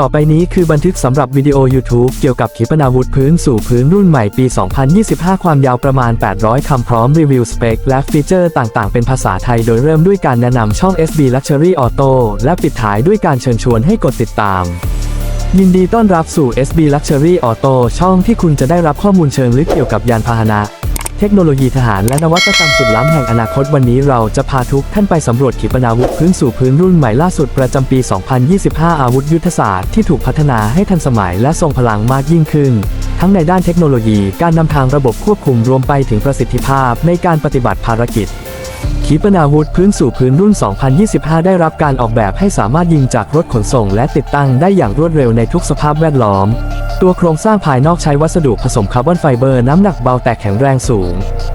ต่อไปนี้คือบันทึกสำหรับวิดีโอ YouTube เกี่ยวกับขีปนาวุธพื้นสู่พื้นรุ่นใหม่ปี 2025 ความยาวประมาณ 800 คำพร้อมรีวิวสเปค และฟีเจอร์ต่างๆ เป็นภาษาไทยโดยเริ่มด้วยการแนะนำช่อง SB Luxury Auto และปิดท้ายด้วยการเชิญชวนให้กดติดตาม ยินดีต้อนรับสู่ SB Luxury Auto ช่องที่คุณจะได้รับข้อมูลเชิงลึกเกี่ยวกับยานพาหนะ ทคโนโลยีทหารและนวัตกรรมสุดล้ำแห่งอนาคตวันนี้เราจะพาทุกท่านไปสำรวจขีปนาวุธพื้นสู่พื้นรุ่นใหม่ล่าสุดประจำปี 2025 อาวุธยุทธศาสตร์ที่ถูกพัฒนาให้ทันสมัยและทรงพลังมากยิ่งขึ้น ทั้งในด้านเทคโนโลยี การนำทางระบบควบคุมรวมไปถึงประสิทธิภาพในการปฏิบัติภารกิจ ขีปนาวุธพื้นสู่พื้นรุ่น 2025 ได้รับการออกแบบให้สามารถยิงจากรถขนส่งและติดตั้งได้อย่างรวดเร็วในทุกสภาพแวดล้อม ตัวโครงสร้างภายนอกใช้วัสดุผสมคาร์บอนไฟเบอร์น้ำหนักเบาแต่แข็งแรงสูง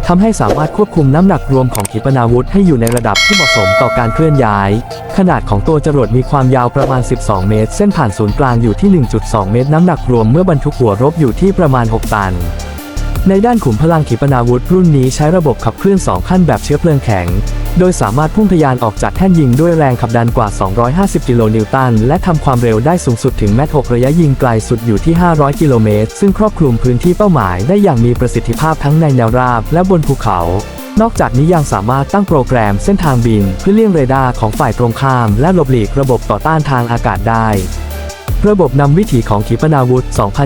ทำให้สามารถควบคุมน้ำหนักรวมของขีปนาวุธให้อยู่ในระดับที่เหมาะสมต่อการเคลื่อนย้าย ขนาดของตัวจรวดมีความยาวประมาณ 12 เมตร เส้นผ่านศูนย์กลางอยู่ที่ 1.2 เมตร น้ำหนักรวมเมื่อบรรทุกหัวรบอยู่ที่ประมาณ 6 ตัน ในด้านขุมพลังขีปนาวุธรุ่นนี้ใช้ระบบขับเคลื่อน 2 ขั้นแบบเชื้อเพลิงแข็ง โดยสามารถพุ่งทะยานออกจากแท่นยิงด้วยแรงขับดันกว่า 250 กิโลนิวตัน และทำความเร็วได้สูงสุดถึงแมต6ระยะยิงไกลสุดอยู่ที่ 500 กิโลเมตร ซึ่งครอบคลุมพื้นที่เป้าหมายได้อย่างมีประสิทธิภาพทั้งในแนวราบและบนภูเขานอกจากนี้ยังสามารถตั้งโปรแกรมเส้นทางบิน เพื่อเลี่ยงเรดาร์ของฝ่ายตรงข้าม และหลบหลีกระบบต่อต้านทางอากาศได้ ระบบนำวิถีของขีปนาวุธ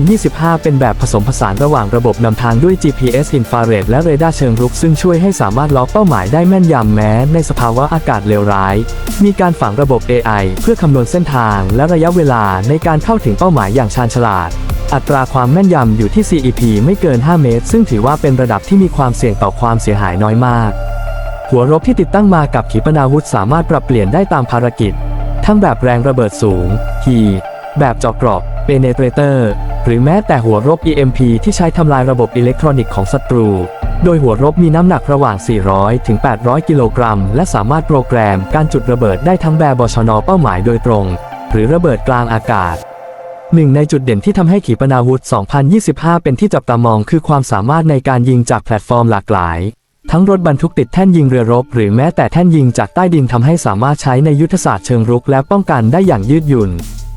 2025 เป็นแบบผสมผสานระหว่างระบบนำทางด้วย GPS อินฟราเรดและเรดาร์เชิงรุก ซึ่งช่วยให้สามารถล็อกเป้าหมายได้แม่นยำแม้ในสภาวะอากาศเลวร้าย มีการฝังระบบ AI เพื่อคำนวณเส้นทางและระยะเวลาในการเข้าถึงเป้าหมายอย่างชาญฉลาด อัตราความแม่นยำอยู่ที่ CEP ไม่เกิน 5 เมตร ซึ่งถือว่าเป็นระดับที่มีความเสี่ยงต่อความเสียหายน้อยมาก หัวรบที่ติดตั้งมากับขีปนาวุธสามารถปรับเปลี่ยนได้ตามภารกิจ ทั้งแบบแรงระเบิดสูงฮี แบบเจาะกราะ Penetrator หรือแม้แต่หัวรบ EMP ที่ใช้ทำลายระบบอิเล็กทรอนิกส์ของศัตรู โดยหัวรบมีน้ำหนักระหว่าง 400 ถึง 800 กิโลกรัม และสามารถโปรแกรมการจุดระเบิดได้ทั้งแบบบชนเป้าหมายโดยตรง หรือระเบิดกลางอากาศหนึ่งในจุดเด่นที่ทำให้ขีปนาวุธ 2025 เป็นที่จับตามองคือความสามารถในการยิงจากแพลตฟอร์มหลากหลาย ทั้งรถบรรทุกติดแท่นยิงเรือรบ หรือแม้แต่แท่นยิงจากใต้ดินทำให้สามารถใช้ในยุทธศาสตร์เชิงรุกและป้องกันได้อย่างยืดหยุ่น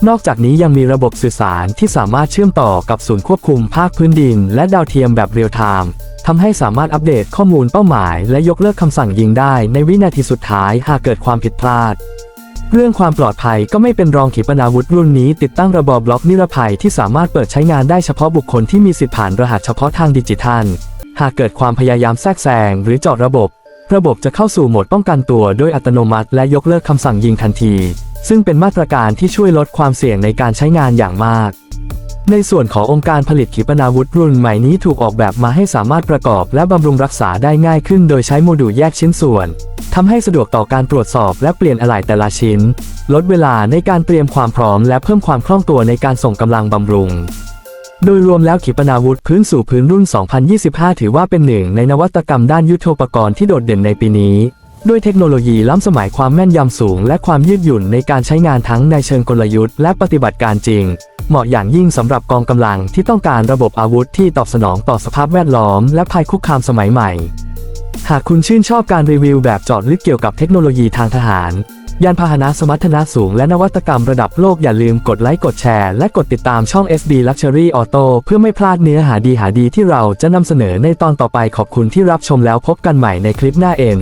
นอกจากนี้ยังมีระบบสื่อสารที่สามารถเชื่อมต่อกับศูนย์ควบคุมภาคพื้นดิน และดาวเทียมแบบเรียลไทม์ทำให้สามารถอัปเดตข้อมูลเป้าหมาย และยกเลิกคำสั่งยิงได้ในวินาทีสุดท้ายหากเกิดความผิดพลาด เรื่องความปลอดภัยก็ไม่เป็นรองขีปนาวุธรุ่นนี้ ติดตั้งระบบบล็อกนิรภัยที่สามารถเปิดใช้งานได้เฉพาะบุคคลที่มีสิทธิผ่านรหัสเฉพาะทางดิจิทัล หากเกิดความพยายามแทรกแซงหรือจาะระบบ ระบบจะเข้าสู่โหมดป้องกันตัวโดยอัตโนมัติ และยกเลิกคำสั่งยิงทันที ซึ่งเป็นมาตรการที่ช่วยลดความเสี่ยงในการใช้งานอย่างมาก ในส่วนขององค์การผลิตขีปนาวุธรุ่นใหม่นี้ถูกออกแบบมาให้สามารถประกอบและบำรุงรักษาได้ง่ายขึ้นโดยใช้โมดูลแยกชิ้นส่วนทำให้สะดวกต่อการตรวจสอบและเปลี่ยนอะไหล่แต่ละชิ้น ลดเวลาในการเตรียมความพร้อมและเพิ่มความคล่องตัวในการส่งกำลังบำรุง โดยรวมแล้วขีปนาวุธพื้นสู่พื้นรุ่น 2025 ถือว่าเป็นหนึ่งในนวัตกรรมด้านยุทโธปกรณ์ที่โดดเด่นในปีนี้ ด้วยเทคโนโลยีล้ำสมัยความแม่นยำสูง และความยืดหยุ่นในการใช้งานทั้งในเชิงกลยุทธ์และปฏิบัติการจริง เหมาะอย่างยิ่งสำหรับกองกำลังที่ต้องการระบบอาวุธที่ตอบสนองต่อสภาพแวดล้อม และภัยคุกคามสมัยใหม่ หากคุณชื่นชอบการรีวิวแบบเจาะลึกเกี่ยวกับเทคโนโลยีทางทหาร ยานพาหนะสมรรถนะสูงและนวัตกรรมระดับโลกอย่าลืมกดไลค์กดแชร์และกดติดตามช่อง SB Luxury Auto เพื่อไม่พลาดเนื้อหาดีหาดีที่เราจะนำเสนอในตอนต่อไปขอบคุณที่รับชมแล้วพบกันใหม่ในคลิปหน้าเอ็